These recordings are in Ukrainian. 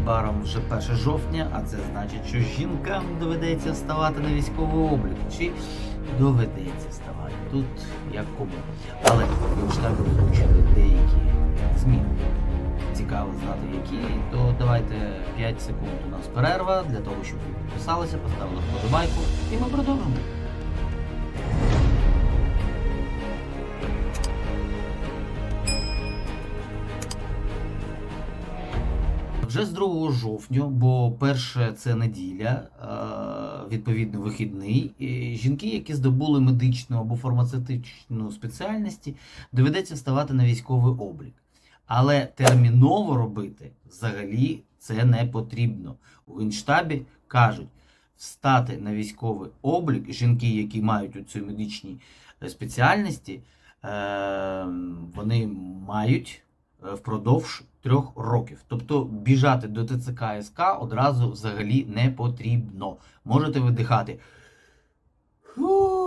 незабаром вже 1 жовтня, а це значить, що жінкам доведеться вставати на військовий облік. Чи доведеться вставати? Тут як кому. Але Генштаб озвучили деякі зміни. Цікаво знати які, то давайте 5 секунд у нас перерва для того, щоб ви підписалися, поставили вподобайку, і ми продовжимо. Вже з 2 жовтня, бо перше це неділя, е, відповідно вихідний. Жінки, які здобули медичну або фармацевтичну спеціальності, доведеться ставати на військовий облік. Але терміново робити взагалі це не потрібно. У Генштабі кажуть, встати на військовий облік жінки, які мають у цій медичній е, спеціальності, е, вони мають впродовж трьох років. Тобто біжати до ТЦК СК одразу взагалі не потрібно. Можете видихати. Фу.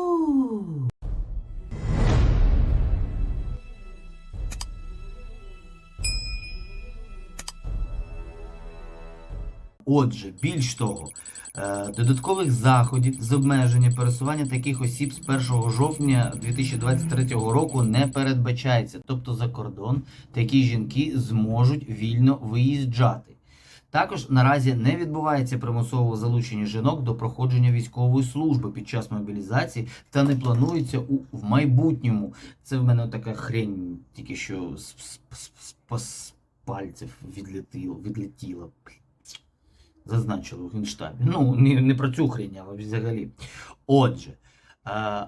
Отже, більш того, е, додаткових заходів з обмеження пересування таких осіб з 1 жовтня 2023 року не передбачається. Тобто за кордон такі жінки зможуть вільно виїжджати. Також наразі не відбувається примусового залучення жінок до проходження військової служби під час мобілізації та не планується у в майбутньому. Це в мене така хрень, тільки що з, з, з, з, з пальців відлетіло, відлетіло. Зазначили у Генштабі. Ну, не, не про цю хрень, але взагалі. Отже, е,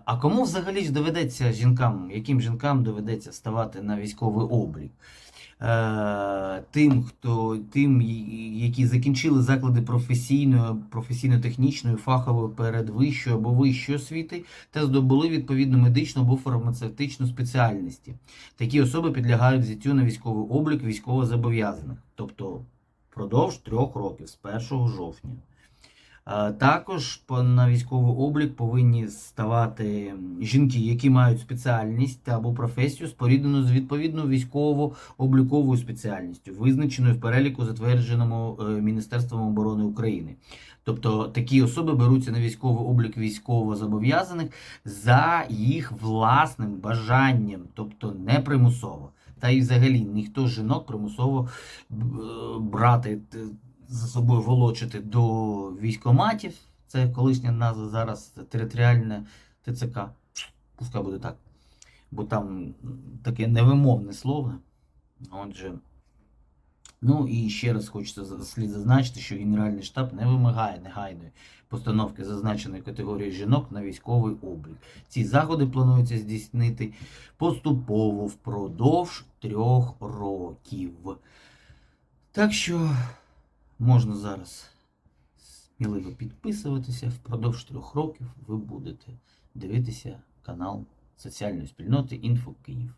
а кому взагалі ж доведеться жінкам, яким жінкам доведеться ставати на військовий облік? Е, Тим, хто тим, які закінчили заклади професійної, професійно-технічної, фахової передвищої або вищої освіти та здобули відповідну медичну або фармацевтичну спеціальності. Такі особи підлягають взяттю на військовий облік військовозобов'язаних, тобто впродовж трьох років з 1 жовтня. Е, Також на військовий облік повинні ставати жінки, які мають спеціальність або професію, споріднену з відповідною військово-обліковою спеціальністю, визначеною в переліку, затвердженому е, Міністерством оборони України. Тобто такі особи беруться на військовий облік військовозобов'язаних за їх власним бажанням, тобто не примусово. Та й взагалі ніхто жінок примусово е, брати за собою волочити до військоматів. Це колишня назва зараз територіальне ТЦК. Пускай буде так. Бо там таке невимовне слово. Отже. Ну і ще раз хочеться слід зазначити, що Генеральний штаб не вимагає негайної постановки зазначеної категорії жінок на військовий облік. Ці заходи планується здійснити поступово впродовж трьох років. Так що можна зараз сміливо підписуватися. Впродовж трьох років ви будете дивитися канал соціальної спільноти Інфо Київ.